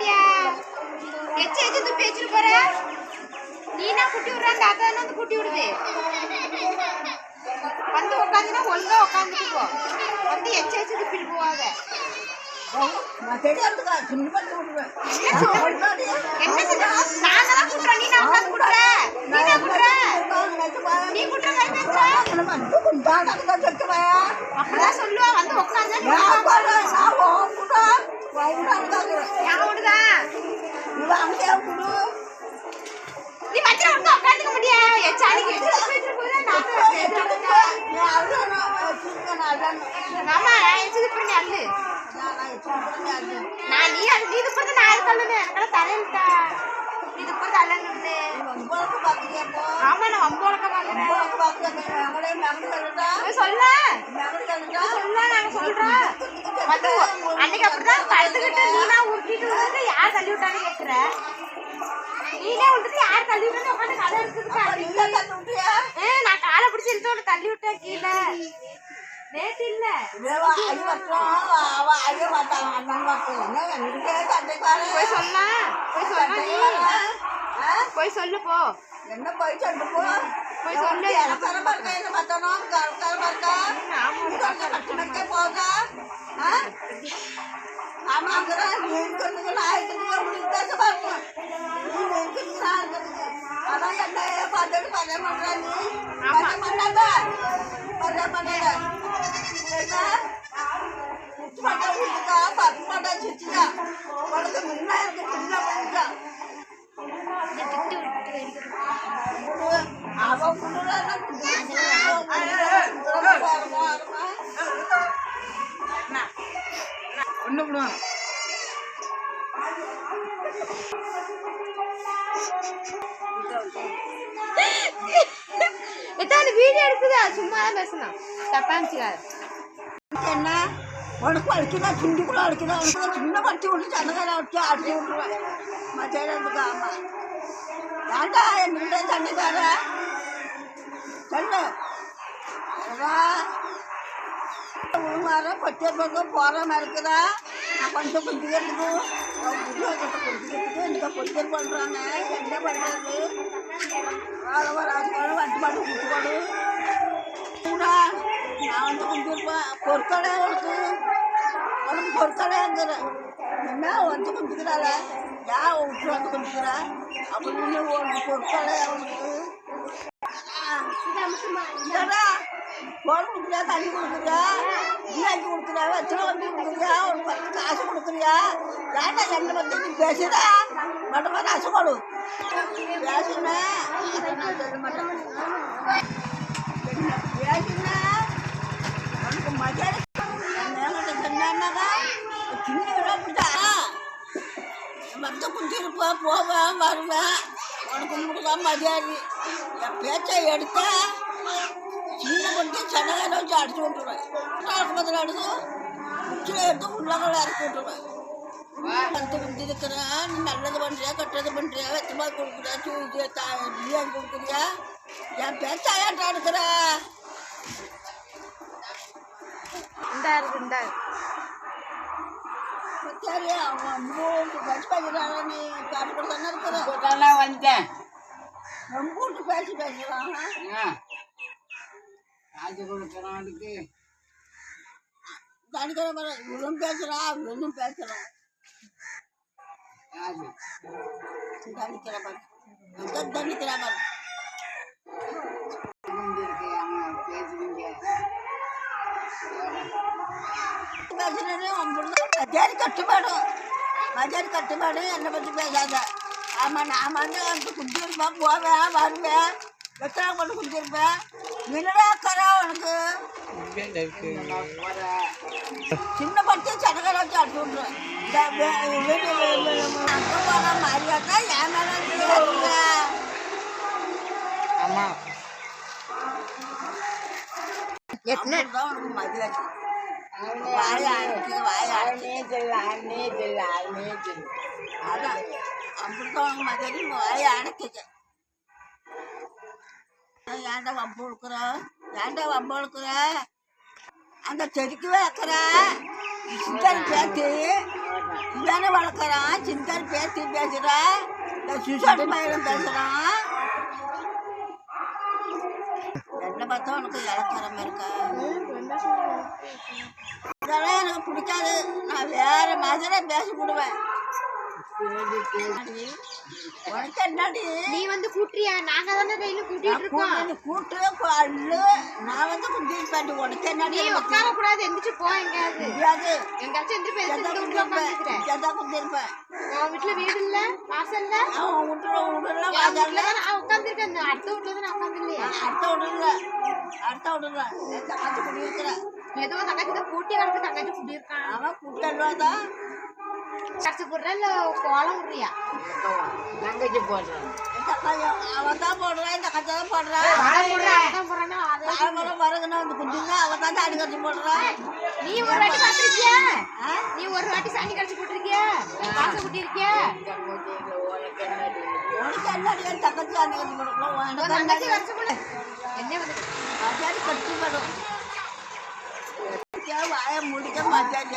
மாட்டியா எச்சு எச்சு துப்பி வச்சுட்டு போற? நீனா குட்டி விடுற அந்த அதான் வந்து குட்டி விடுது? வந்து உட்காந்துனா ஒழுங்கா உட்காந்துட்டு போ. வந்து எச்சு எச்சு துப்பிட்டு போவாங்க என்ன செஞ்ச நாங்களாம் குட்டுறோம் நீ நான் உட்காந்து குட்டுற நீ நான் குட்டுற நீ குட்டுற மாதிரி பேசுற அப்படிதான் சொல்லுவா வந்து உட்காந்து என் விடுதா நீ மத்தியம் உட்காந்துக்க துப்பிட்டு போகுது ஆமா நான் எச்சு துப்புறேன் அல்லு நான் நீ அது நீ துப்புறது நான் தள்ளுனேன் எனக்கெல்லாம் தலையிட்டா நீ துப்புறது அல்லன்னு ஆமா நான் வம்பு வளர்க்க பாக்குறேன் சொல்ல சொல்ல நாங்க சொல்றோம் அன்னைக்கு அப்படிதான் படுத்துக்கிட்டு நீனா உருட்டிட்டு விட்டான்னு கேக்குற? நீனே விட்டுட்டு யார் தள்ளி விட்டான்னு உட்காந்து கதை எடுத்துக்கிட்டு நான் காலை பிடிச்சி இழுத்து உன்னை தள்ளி விட்டேன் கீழே. நேத்து இல்ல. போய் சொல்லலாம் போய் நீ. போய் சொல்லு போ. என்ன போய் சொல்லு போ. போய் சொல்லு. தரமா இருக்கா என்ன பார்த்தோம்? தரமா இருக்கா ஆமாங்கிற நீ நான் இருக்கிறதுக்கு அப்படி வித்தியாசமா இருக்கும் நீ இருக்கிறதுக்கு நான் இருக்கிறதுக்கு. அதான் என்ன பார்த்துட்டு பழைய பண்ற நீ. பழைய மாட்டா பத்து மாட்டா உனக்கு முன்னா இருக்கு பண்ணிக்கா அவன் குடுறானா எத்தாண்டு வீடியோ எடுக்குதா? சும்மா தான் பேசணும் தப்பா இருந்துச்சுக்காது என்ன? உனக்கும் அடிக்குதா சிண்டிக்குள்ள அடிக்குதா உனக்கு சின்ன படிச்சு விட்டு சனகால அடிச்சு அடிச்சு விட்டுருவேன். மத்தியானத்துக்கு ஆமா? ஏண்டா என்கிட்ட தண்ணி தர சொல்லு. உழுமாற பட்டியல் பக்கம் போகிற மாதிரி இருக்குதா? நான் கொஞ்சம் குடிக்கிறதுக்கு குடிக்கிறதுக்கு எனக்கு பொட்டியல் பண்ணுறாங்க என்ன பண்ணுறது வேலை வராது வண்டி மாட்டு குடிச்சு நான் வந்து குடிச்சிருப்பேன் பொற்கடை உனக்கு உனக்கு பொற்கடைங்கிற என்ன வந்து குடிக்கிறாள ஏன் விட்டு வந்து குடிக்கிறா அப்படின்னு உனக்கு பொற்கடை உனக்கு குழம்பு கொடுக்குறியா? தண்ணி கொடுக்குறியா? பிரியாணி கொடுக்குறியா? வச்சுல வண்டி கொடுக்குறியா? ஒரு பத்து காசு கொடுக்குறியா? ஏன்டா என்ன பற்றி நீ பேசுதா மட்டும் காசு கொடு பேசுனேன் பேசுனா உனக்கு சின்ன போவேன் வருவேன் உனக்கு முடிக்கா மரியாதை. என் பேச்சை எடுத்தேன் சின்ன பொண்ணு சனகால வச்சு அடிச்சு விட்டுருவேன் ஆஸ்பத்திரி அடிச்சு உச்சில் எடுத்து உள்ளங்களை இறக்கி விட்டுருவேன். வந்து குந்திருக்கிறேன் நீ நல்லது பண்ணுறியா கெட்டது பண்ணுறியா வெத்தமா கொடுக்குறியா சூழ்ச்சியா தா பிரியாணி கொடுக்குறியா? என் பேச்சா ஏன்டா எடுக்கிற? இந்தா இருக்கு இந்தா. சரி அவன் பஸ் நீ இருக்கிற? ரொம்ப பேசி பேசுகிறான் அவனும் பேசுகிறான் யாரு தனிக்கிற மாதிரி அந்த தனிக்கிற மாதிரி இருக்கு அவங்க பேசுறீங்க பேசுனதே உங்களுக்கு மத்தியாரி கட்டுப்பாடும் மத்தியாரி கட்டுப்பாடு என்னை பற்றி பேசாத ஆமாம் நான் வந்து வந்து குடிச்சிருப்பேன் போவேன் வருவேன் எத்தனை கொண்டு குடிச்சிருப்பேன் என்னடா கரா உனக்கு? சின்ன பட்டு சடகரை வச்சு அடிச்சு விட்ருவேன் இந்த வே- வெளிய வெளிய அங்கே போன மாதிரியாக்கா என் மேலே எத்தனை தான் உனக்கு மதியாச்சு வாய அடைச்சி வாய அதான் அப்படித்தான் உனக்கு மதியாடி வாய அடைச்சிக்க ஏன்டா வம்பு இழுக்கிற ஏன்டா வம்பு இழுக்கிற அந்த செடிக்கு வைக்கிற சிந்தாரி பேத்தி. இதானே வளர்க்குறான் சிந்தாரி பேத்தி பேசுகிறா இந்த சுசாடு பையன் பேசுகிறான் என்ன பார்த்தா உனக்கு இலக்கரம் இருக்கா? இதெல்லாம் எனக்கு பிடிக்காது. நான் வேறு மாதிரி பேசி விடுவேன் நீ வந்து கூட்டுறியா? நாங்க தானே டெய்லி கூட்டிட்டு இருக்கோம். கூட்டு கூட்டு அள்ளு நான் வந்து குந்திட்டு பாட்டு என்னடி நீ உட்கார கூடாது எந்திரிச்சு போ எங்கயாவது. முடியாது எங்காச்சும் எந்திரி வீட்டுல உட்காந்துக்கிறேன். குந்திருப்பேன் உன் வீட்டுல வீடு இல்ல வாசல் இல்ல? அவன் விட்டுல விடல தான்? நான் உட்காந்துருக்கேன் அடுத்த வீட்டுல தான் நான் உட்காந்துருலையா அடுத்த விடல அடுத்த விடல தங்கச்சி குடி இருக்கிறேன் ஏதோ தங்கச்சி கூட்டி வளர்த்து தங்கச்சி குடி இருக்கான் அவன் கூட்டல்வாதான் கடிச்சு போடுற இல்ல கோலம் விடுறியா தங்கச்சி போடுறேன் அவன் தான் போடுறான். இந்த கச்சை தான் போடுறான் வந்து குஞ்சுங்க அவன் தான் தாடி கட்டி போடுறான். நீ ஒரு வாட்டி பாத்திருக்கியா நீ ஒரு வாட்டி சாணி கடிச்சு போட்டிருக்கியா? பாசம் குட்டி இருக்கியா தங்கச்சியில் உனக்கு என் தங்கச்சி தாடி கட்டி போடுறோம் தங்கச்சி போடு. என்ன வந்து மத்தியாடி கட்டி போடும் வாய முடிக்க மாட்டாங்க